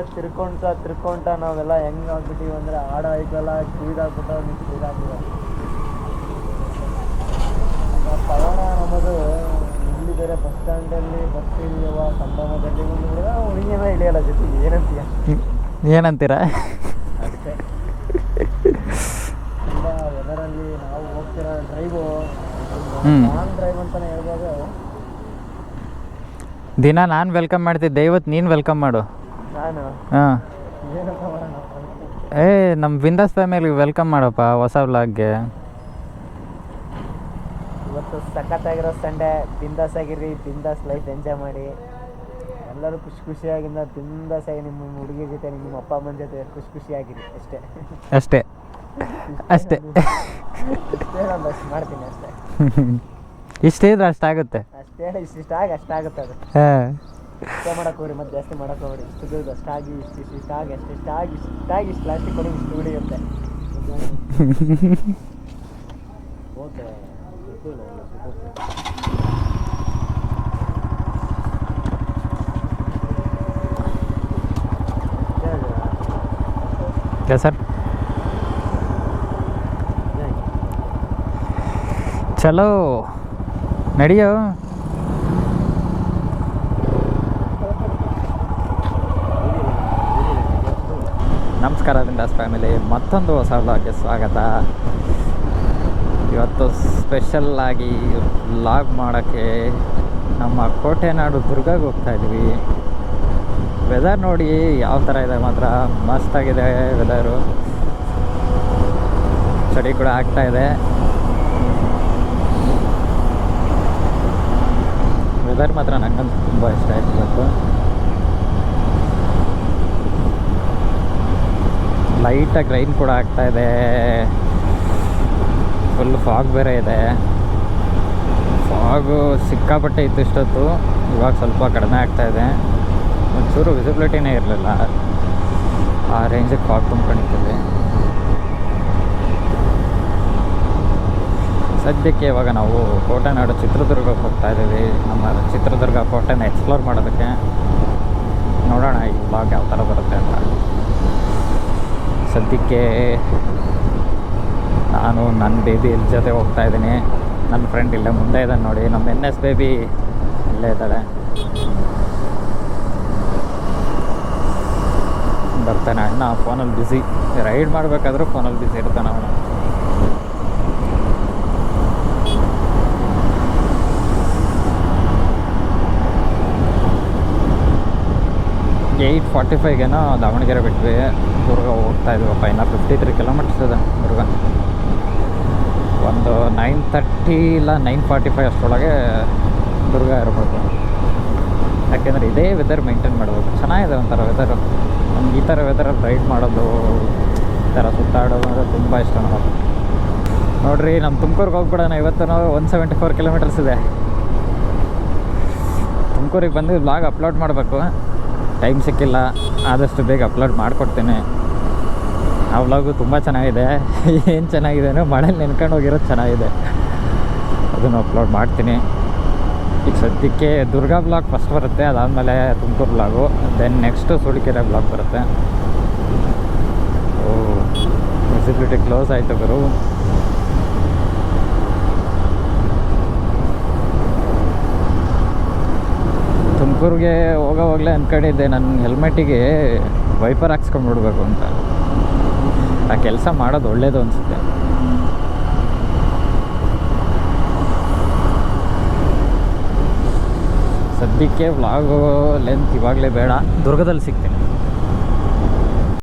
ಹಿಂದೆ ತಿರ್ಕೊಂತ ತಿರ್ಕೊಂತ ನಾವೆಲ್ಲ ಹೆಂಗ್ ಆಗ್ಬಿಟ್ಟಿವಿ ಅಂದ್ರೆ ಆಡ ಐತೆಲ್ಲ ಕುಯ್ದಾಕ್ಬಿಟ್ಟು ನಿಮ್ಗೆ ಕುಯ್ದಾಕ್ಬಿಟ್ಟು ಪವನ ನಮ್ಮದು ಇಲ್ಲಿ ಬೇರೆ ಬಸ್ ಸ್ಟ್ಯಾಂಡಲ್ಲಿ ಬಸ್ ಇಳಿಯುವ ಸಂಭ್ರಮದಲ್ಲಿ ಒಂದು ಹುಡುಗ ಹುಡುಗಿನ ಇಳಿಯಲ್ಲ ಜೊತೆಗೆ ಏನಂತೀಯ? ಏನಂತೀರಾ? ಅದಕ್ಕೆ. ತುಂಬ ವೆದರಲ್ಲಿ ನಾವು ಹೋಗ್ತಿರೋ ಡ್ರೈವು. ಲಾಂಗ್ ಡ್ರೈವ್ ಅಂತಲೇ ಹೇಳ್ಬೋದು. ದಿನ ನಾನು ವೆಲ್ಕಮ್ ಮಾಡ್ತಿದ್ದೆ ಇವತ್ತು ನೀನು ವೆಲ್ಕಮ್ ಮಾಡು. ಹಾಂ. ಏ ನಮ್ಮ ಬಿಂದಾಸ್ ಫ್ಯಾಮಿಲಿಗೆ ವೆಲ್ಕಮ್ ಮಾಡಪ್ಪ ಹೊಸ ವ್ಲಾಗ್ಗೆ. ಇವತ್ತು ಸಖತ್ತಾಗಿರೋ ಸಂಡೇ ಬಿಂದಾಸ್ ಆಗಿರಿ ಬಿಂದಾಸ್ ಲೈಫ್ ಎಂಜಾಯ್ ಮಾಡಿ. ಎಲ್ಲರೂ ಖುಷಿ ಖುಷಿಯಾಗಿಂದ ಬಿಂದಾಸ್ ಆಗಿ ನಿಮ್ಮ ಹುಡುಗಿ ಜೊತೆ ನಿಮ್ಮ ಅಪ್ಪ ಅಮ್ಮನ ಜೊತೆ ಖುಷಿ ಖುಷಿಯಾಗಿರಿ ಅಷ್ಟೇ. ಅಷ್ಟೇ. ಅಷ್ಟೇ. ಮಾಡ್ತೀನಿ ಅಷ್ಟೇ. ಇಷ್ಟೇ ಇದ್ರೆ ಅಷ್ಟಾಗುತ್ತೆ ಅಷ್ಟೇ ಇಷ್ಟ ಆಗಿ ಅಷ್ಟಾಗುತ್ತೆ ಅದು. ಹಾಂ. ಮಾಡಕ್ಕೆ ಹೋಗ್ರಿ ಮತ್ತೆ ಜಾಸ್ತಿ ಮಾಡಕ್ಕೆ ಹೋಗ್ರಿ ಇಷ್ಟು ದುಡ್ಡು ಸ್ಟಾಗಿ ಇಷ್ಟು ಇಷ್ಟು ಇಷ್ಟಾಗಿ ಅಷ್ಟು ಇಷ್ಟಾಗಿ ಇಷ್ಟಾಗಿ ಇಷ್ಟು ಪ್ಲಾಸ್ಟಿಕ್ ಕೊಡಿ ಇಷ್ಟು ಉಳಿಯುತ್ತೆ. ಓಕೆ. ಸರ್ ಚಲೋ ನಡಿಯೋ ನಮಸ್ಕಾರ ಬಿಂದಾಸ್ ಫ್ಯಾಮಿಲಿ, ಮತ್ತೊಂದು ಹೊಸ ವ್ಲಾಗ್ಗೆ ಸ್ವಾಗತ. ಇವತ್ತು ಸ್ಪೆಷಲ್ಲಾಗಿ ಲಾಗ್ ಮಾಡೋಕ್ಕೆ ನಮ್ಮ ಕೋಟೆನಾಡು ದುರ್ಗಾಗೆ ಹೋಗ್ತಾ ಇದ್ವಿ. ವೆದರ್ ನೋಡಿ ಯಾವ ಥರ ಇದೆ ಮಾತ್ರ ಮಸ್ತಾಗಿದೆ ವೆದರು ಚಳಿ ಕೂಡ ಆಗ್ತಾ ಇದೆ. ವೆದರ್ ಮಾತ್ರ ನನಗಂತೂ ತುಂಬ ಇಷ್ಟ ಆಯ್ತು ಇವತ್ತು. ಲೈಟಾಗಿ ರೈನ್ ಕೂಡ ಆಗ್ತಾ ಇದೆ. ಫುಲ್ ಫಾಗ್ ಬೇರೆ ಇದೆ. ಫಾಗು ಸಿಕ್ಕಾಪಟ್ಟೆ ಇತ್ತು ಇಷ್ಟೊತ್ತು. ಇವಾಗ ಸ್ವಲ್ಪ ಕಡಿಮೆ ಆಗ್ತಾ ಇದೆ. ಒಂಚೂರು ವಿಸಿಬಿಲಿಟಿನೇ ಇರಲಿಲ್ಲ. ಆ ರೇಂಜಿಗೆ ಫಾಗ್ ತುಂಬ್ಕೊಂಡಿದ್ದೀವಿ. ಸದ್ಯಕ್ಕೆ ಇವಾಗ ನಾವು ಕೋಟೆನಾಡು ಚಿತ್ರದುರ್ಗಕ್ಕೆ ಹೋಗ್ತಾ ಇದ್ದೀವಿ. ನಮ್ಮ ಚಿತ್ರದುರ್ಗ ಕೋಟೆನ ಎಕ್ಸ್ಪ್ಲೋರ್ ಮಾಡೋದಕ್ಕೆ ನೋಡೋಣ ಈ ಬ್ಲಾಗ್ ಯಾವ ಥರ ಬರುತ್ತೆ ಅಂತ. ಸದ್ಯಕ್ಕೆ ನಾನು ನನ್ನ ಬೇಬಿ ಇಲ್ಲಿ ಜೊತೆ ಹೋಗ್ತಾ ಇದ್ದೀನಿ. ನನ್ನ ಫ್ರೆಂಡ್ ಇಲ್ಲೇ ಮುಂದೆ ಇದ್ದಾನೆ ನೋಡಿ. ನಮ್ಮ ಎನ್ ಎಸ್ ಬೇಬಿ ಇಲ್ಲೇ ಇದ್ದಾಳೆ. ಬರ್ತಾನೆ. ಅಣ್ಣ ಫೋನಲ್ಲಿ ಬ್ಯುಸಿ ರೈಡ್ ಮಾಡಬೇಕಾದ್ರೂ ಫೋನಲ್ಲಿ ಬ್ಯುಸಿ ಇರ್ತಾನೆ ಅವನು. ಏಯ್ಟ್ ಫಾರ್ಟಿ ಫೈವ್ಗೆನೋ ದಾವಣಗೆರೆ ಬಿಟ್ವಿ. ದುರ್ಗ ಹೋಗ್ತಾ ಇದ್ವಪ್ಪ ಇನ್ನು ಫಿಫ್ಟಿ ತ್ರೀ ಕಿಲೋಮೀಟರ್ಸ್ ಇದೆ ದುರ್ಗ. ಒಂದು ನೈನ್ ತರ್ಟಿ ಇಲ್ಲ ನೈನ್ ಫಾರ್ಟಿ ಫೈವ್ ಅಷ್ಟರೊಳಗೆ ದುರ್ಗ ಇರಬೇಕು ಯಾಕೆಂದರೆ ಇದೇ ವೆದರ್ ಮೇಂಟೈನ್ ಮಾಡಬೇಕು. ಚೆನ್ನಾಗಿದೆ ಒಂಥರ ವೆದರು ನಮ್ಗೆ ಈ ಥರ ವೆದರಲ್ಲಿ ರೈಡ್ ಮಾಡೋದು, ಈ ಥರ ಸುತ್ತಾಡೋದು ಅಂದರೆ ತುಂಬ ಇಷ್ಟ ನಮಗೆ. ನೋಡಿರಿ ನಮ್ಮ ತುಮಕೂರಿಗೆ ಹೋಗ್ಬಿಡೋಣ. ಇವತ್ತು ನಾವು ಒನ್ ಸೆವೆಂಟಿ ಫೋರ್ ಕಿಲೋಮೀಟರ್ಸ್ ಇದೆ. ತುಮಕೂರಿಗೆ ಬಂದು ಬ್ಲಾಗ್ ಅಪ್ಲೋಡ್ ಮಾಡಬೇಕು. ಟೈಮ್ ಸಿಕ್ಕಿಲ್ಲ, ಆದಷ್ಟು ಬೇಗ ಅಪ್ಲೋಡ್ ಮಾಡಿಕೊಡ್ತೇನೆ. ಆ ವ್ಲಾಗು ತುಂಬ ಚೆನ್ನಾಗಿದೆ. ಏನು ಚೆನ್ನಾಗಿದೆನೋ ಮಳೆಯಲ್ಲಿ ನೆನ್ಕೊಂಡು ಹೋಗಿರೋದು ಚೆನ್ನಾಗಿದೆ. ಅದನ್ನು ಅಪ್ಲೋಡ್ ಮಾಡ್ತೀನಿ. ಈಗ ಸದ್ಯಕ್ಕೆ ದುರ್ಗಾ ಬ್ಲಾಗ್ ಫಸ್ಟ್ ಬರುತ್ತೆ, ಅದಾದಮೇಲೆ Tumakuru block then next Sulikere block ಬರುತ್ತೆ. ಓ ವಿಸಿಬಿಲಿಟಿ ಕ್ಲೋಸ್ ಆಯಿತು ಗುರು. ತುಮಕೂರಿಗೆ ಹೋಗೋವಾಗಲೇ ಅಂದ್ಕೊಂಡಿದ್ದೆ ನನ್ನ ಹೆಲ್ಮೆಟಿಗೆ ವೈಪರ್ ಹಾಕ್ಸ್ಕೊಂಡ್ಬಿಡ್ಬೇಕು ಅಂತ. ಆ ಕೆಲಸ ಮಾಡೋದು ಒಳ್ಳೇದು ಅನಿಸುತ್ತೆ. ಸದ್ಯಕ್ಕೆ ವ್ಲಾಗು ಲೆಂತ್ ಇವಾಗಲೇ ಬೇಡ. ದುರ್ಗದಲ್ಲಿ ಸಿಗ್ತೀನಿ.